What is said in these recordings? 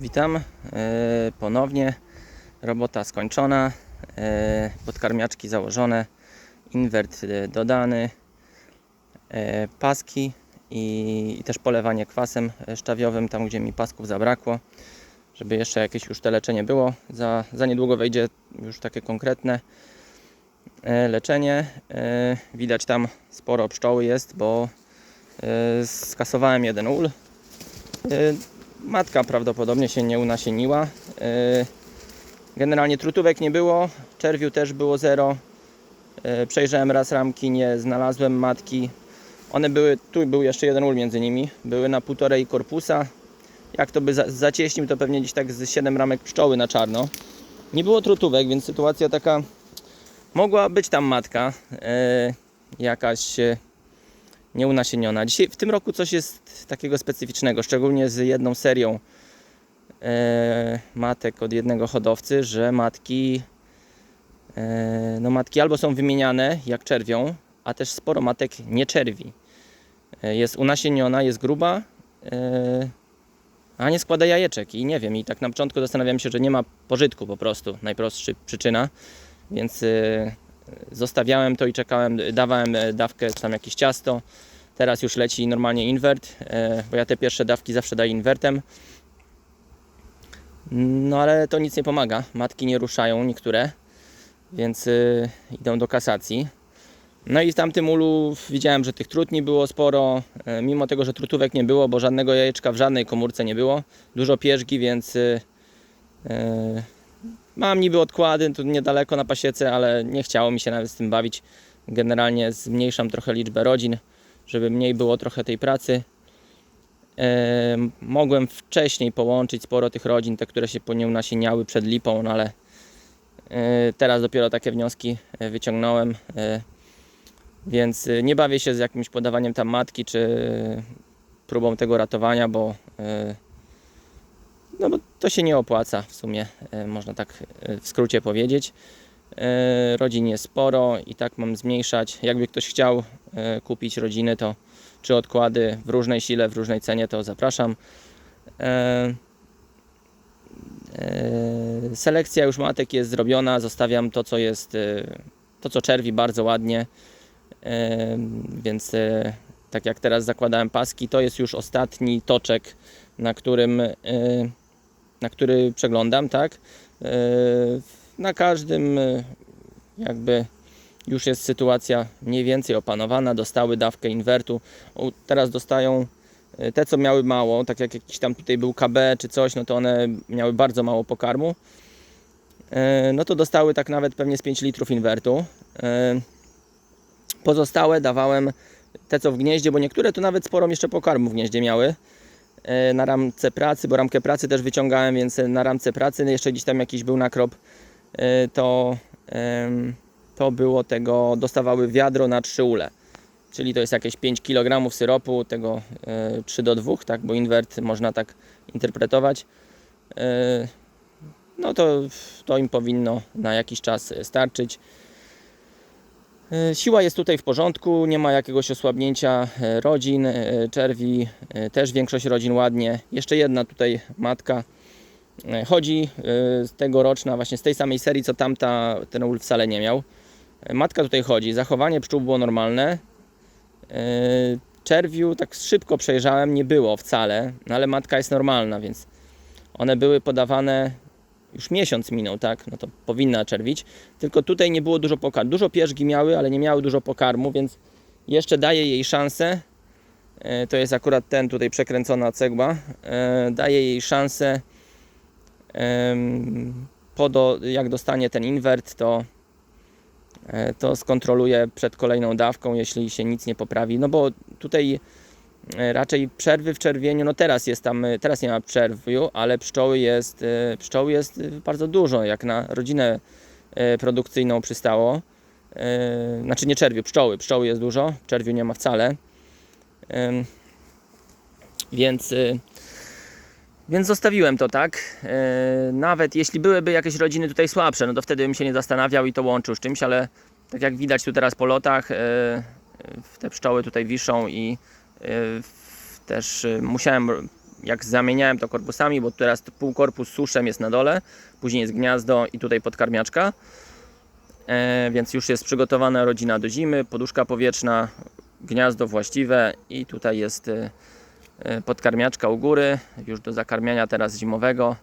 Witam e, ponownie. Robota skończona. e, Podkarmiaczki założone. Inwert e, dodany. Paski i, też polewanie kwasem szczawiowym tam, gdzie mi pasków zabrakło. Żeby jeszcze jakieś już te leczenie było. Za, za niedługo wejdzie już takie konkretne leczenie. Widać tam sporo pszczoły jest, bo skasowałem jeden ul. Matka prawdopodobnie się nie unasieniła. Yy, Generalnie trutówek nie było, czerwiu też było zero. Yy, Przejrzałem raz ramki, nie znalazłem matki. One były, tu był jeszcze jeden ul między nimi, były na półtorej korpusa. Jak to by za- zacieśnił, to pewnie gdzieś tak z 7 ramek pszczoły na czarno. Nie było trutówek, więc sytuacja taka mogła być tam matka yy, jakaś nieunasieniona. Dzisiaj w tym roku coś jest takiego specyficznego, szczególnie z jedną serią e, matek od jednego hodowcy, że matki e, no matki albo są wymieniane jak czerwią, a też sporo matek nie czerwi. E, jest unasieniona, jest gruba, e, a nie składa jajeczek i nie wiem, i tak na początku zastanawiałem się, że nie ma pożytku po prostu, najprostsza przyczyna, więc e, zostawiałem to i czekałem, dawałem e, dawkę, tam jakieś ciasto. Teraz już leci normalnie inwert, e, bo ja te pierwsze dawki zawsze daję inwertem. No ale to nic nie pomaga. Matki nie ruszają niektóre, więc y, idą do kasacji. No i w tamtym ulu widziałem, że tych trutni było sporo, e, mimo tego, że trutówek nie było, bo żadnego jajeczka w żadnej komórce nie było. Dużo pierzgi, więc e, mam niby odkłady tu niedaleko na pasiece, ale nie chciało mi się nawet z tym bawić. Generalnie zmniejszam trochę liczbę rodzin, żeby mniej było trochę tej pracy. Mogłem wcześniej połączyć sporo tych rodzin, te, które się po nią nasieniały przed lipą, no ale e, teraz dopiero takie wnioski e, wyciągnąłem. E, więc nie bawię się z jakimś podawaniem tam matki, czy próbą tego ratowania, bo no bo to się nie opłaca w sumie, e, można tak e, w skrócie powiedzieć. E, Rodzin jest sporo i tak mam zmniejszać. Jakby ktoś chciał kupić rodziny, to czy odkłady w różnej sile, w różnej cenie, to zapraszam. Selekcja już matek jest zrobiona, zostawiam to, co jest, to, co czerwi bardzo ładnie. Więc tak jak teraz zakładałem paski, to jest już ostatni toczek, na którym, na który przeglądam, tak? E, na każdym e, jakby już jest sytuacja mniej więcej opanowana, dostały dawkę inwertu. Teraz dostają e, te, co miały mało, tak jak jakiś tam tutaj był KB czy coś, no to one miały bardzo mało pokarmu. No to dostały tak nawet pewnie z 5 litrów inwertu. Pozostałe dawałem te, co w gnieździe, bo niektóre to nawet sporo jeszcze pokarmu w gnieździe miały. E, Na ramce pracy, bo ramkę pracy też wyciągałem, więc na ramce pracy jeszcze gdzieś tam jakiś był nakrop, e, to to było tego, dostawały wiadro na 3 ule. Czyli to jest jakieś 5 kg syropu, tego e, 3 do 2, tak, bo inwert można tak interpretować. E, no to, to im powinno na jakiś czas starczyć. E, Siła jest tutaj w porządku, nie ma jakiegoś osłabnięcia e, rodzin, e, czerwi, też większość rodzin ładnie. Jeszcze jedna tutaj matka chodzi tegoroczna, właśnie z tej samej serii, co tamta, ten ul wcale nie miał. Matka tutaj chodzi, zachowanie pszczół było normalne. Czerwiu tak szybko przejrzałem, nie było wcale, no ale matka jest normalna, więc one były podawane już miesiąc minął, tak? No to powinna czerwić. Tylko tutaj nie było dużo pokarmu. Dużo pierzgi miały, ale nie miały dużo pokarmu, więc jeszcze daję jej szansę. E, To jest akurat ten tutaj przekręcona cegła. E, Daję jej szansę. Po do, jak dostanie ten inwert, to e, to skontroluję przed kolejną dawką, jeśli się nic nie poprawi. No bo tutaj raczej przerwy w czerwieniu, no teraz jest tam, e, teraz nie ma przerwiu, ale pszczoły jest, e, pszczoły jest e, bardzo dużo, jak na rodzinę e, produkcyjną przystało. E, Znaczy nie czerwiu, pszczoły, pszczoły jest dużo, czerwiu nie ma wcale. Więc e, więc zostawiłem to tak. E, Nawet jeśli byłyby jakieś rodziny tutaj słabsze, no to wtedy bym się nie zastanawiał i to łączył z czymś, ale tak jak widać tu teraz po lotach, e, e, te pszczoły tutaj wiszą i e, też e, musiałem jak zamieniałem to korpusami, bo teraz pół korpus suszem jest na dole, później jest gniazdo i tutaj podkarmiaczka. E, więc już jest przygotowana rodzina do zimy, poduszka powietrzna, gniazdo właściwe i tutaj jest e, e, podkarmiaczka u góry, już do zakarmiania teraz zimowego.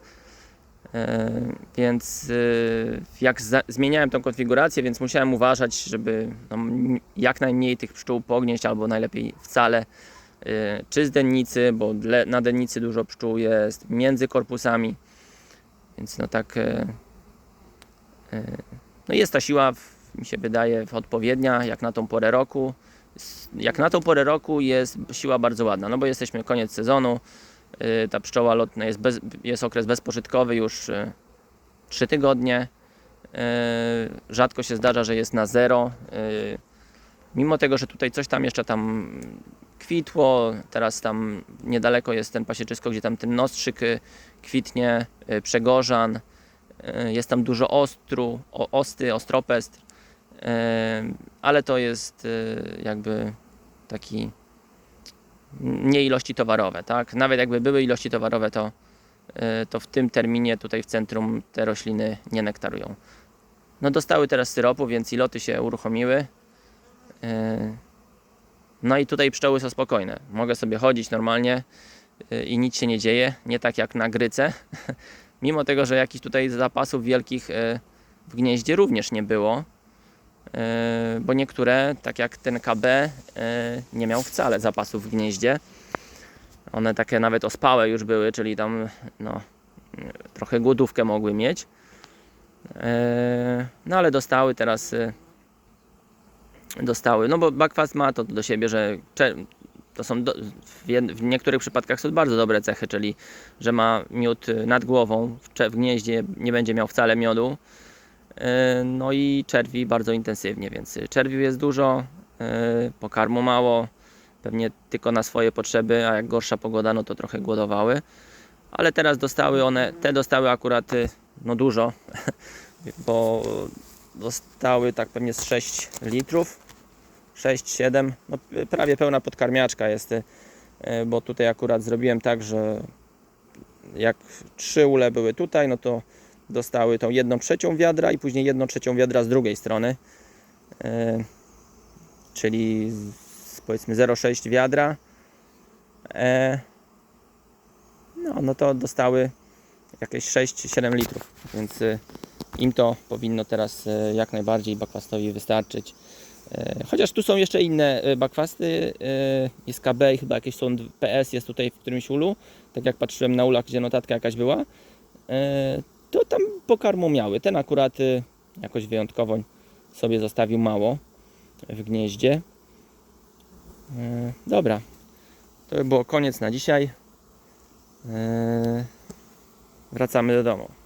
E, Więc e, jak zmieniałem tą konfigurację, więc musiałem uważać, żeby no, jak najmniej tych pszczół pognieść, albo najlepiej wcale. E, Czy z dennicy, bo na dennicy dużo pszczół jest, między korpusami. Więc no tak. No jest ta siła, mi się wydaje, odpowiednia, jak na tą porę roku. Jak na tą porę roku jest siła bardzo ładna, no bo jesteśmy koniec sezonu. Y, Ta pszczoła lotna jest, bez, jest okres bezpożytkowy już 3 tygodnie. Y, Rzadko się zdarza, że jest na zero. Y, Mimo tego, że tutaj coś tam jeszcze tam kwitło, teraz tam niedaleko jest ten pasieczysko, gdzie tam ten nostrzyk y, kwitnie, y, przegorzan. Y, Jest tam dużo ostru, osty, ostropestr, y, ale to jest y, jakby taki nie ilości towarowe, tak? Nawet jakby były ilości towarowe, to, y, to w tym terminie tutaj w centrum te rośliny nie nektarują. No dostały teraz syropu, więc iloty się uruchomiły. Y, No i tutaj pszczoły są spokojne. Mogę sobie chodzić normalnie y, i nic się nie dzieje, nie tak jak na gryce. Mimo tego, że jakichś tutaj zapasów wielkich w gnieździe również nie było, bo niektóre, tak jak ten KB, y, nie miał wcale zapasów w gnieździe. One takie nawet ospałe już były, czyli tam no, trochę głodówkę mogły mieć. Y, No ale dostały teraz dostały, no bo Buckfast ma to do siebie, że to są do, w, jed, w niektórych przypadkach są bardzo dobre cechy, czyli że ma miód nad głową, w, w gnieździe nie będzie miał wcale miodu. Y, No i czerwi bardzo intensywnie, więc czerwiu jest dużo, y, pokarmu mało, pewnie tylko na swoje potrzeby, a jak gorsza pogoda, no to trochę głodowały. Ale teraz dostały one, te dostały akurat y, no dużo, bo dostały tak pewnie z 6 litrów. 6-7, no prawie pełna podkarmiaczka jest, bo tutaj akurat zrobiłem tak, że jak trzy ule były tutaj, no to dostały tą jedną trzecią wiadra i później jedną trzecią wiadra z drugiej strony, y, czyli z, powiedzmy 0,6 wiadra. E, no, no to dostały jakieś 6-7 litrów, więc y, im to powinno teraz jak najbardziej bakwastowi wystarczyć. E, Chociaż tu są jeszcze inne e, bakwasty, e, jest KB i chyba jakieś są PS jest tutaj w którymś ulu, tak jak patrzyłem na ulach, gdzie notatka jakaś była, e, to tam pokarmu miały. Ten akurat e, jakoś wyjątkowo sobie zostawił mało w gnieździe. E, Dobra, to by było koniec na dzisiaj. E, Wracamy do domu.